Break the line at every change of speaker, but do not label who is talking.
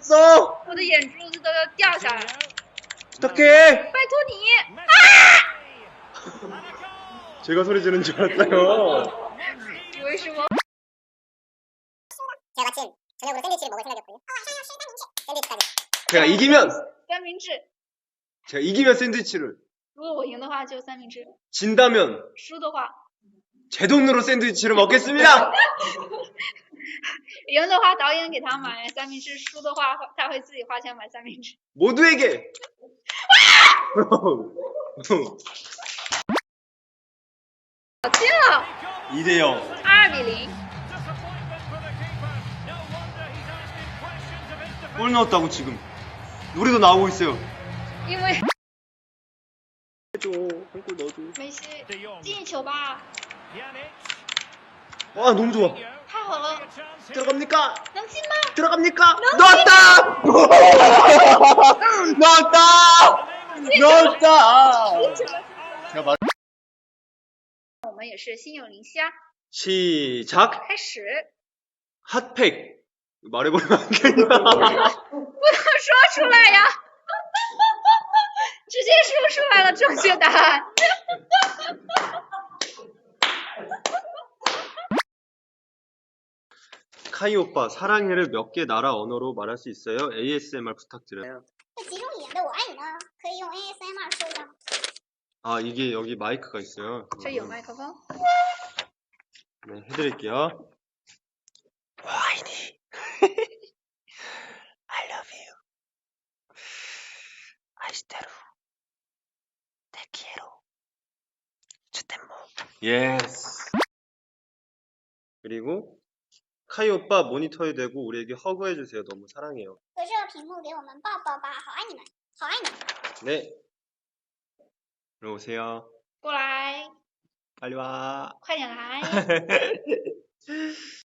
써
我的眼珠子都要掉下来了，
부탁해
拜托你！
제가 소리 지르는 줄 알았어요
以为是我。
제가 마침 저녁으로 샌드위치를 먹을 생각이었거든요. 샌드위치까지.
제가 이기면
三明治，
제가 이기면 샌드위치를
如果我赢的话就三明治，
진다면
输的话
제 돈으로 샌드위치를 먹겠습니다
赢的话导演给他买三明治，输的话他会自己花钱买三明治。
모두에게
好近了，
2대0
二比零。
골 넣었다고 지금 노래도 나오고 있어요
因为
해줘 한 골 넣어줘
梅西进球吧，
와 너무 좋아
太好了，
들어갑니까
能进吗？
들어갑니까 넣었다 넣었다 넣었다 제가 말
我们也是心有灵犀啊。
시작
开始，
핫팩 말해버리면 안 되냐
不能说出来呀，直接说出来了正确答案。
카이 오빠 사랑해를 몇 개 나라 언어로 말할 수 있어요? ASMR 부탁드려요
这其中也的我爱你呢，可以用 ASMR 说一下吗？
아 이게 여기 마이크가 있어요
这有麦克风，
네 해드릴게요 와이니 I love you 아이스테루 테키에로 주템모 예스 그리고 카이 오빠 모니터에 대고 우리에게 허그해주세요 너무 사랑해요
隔着屏幕给我们抱抱吧，好爱你们，好爱你们。
네 들어오세요
过来，
빨리 와
快点来。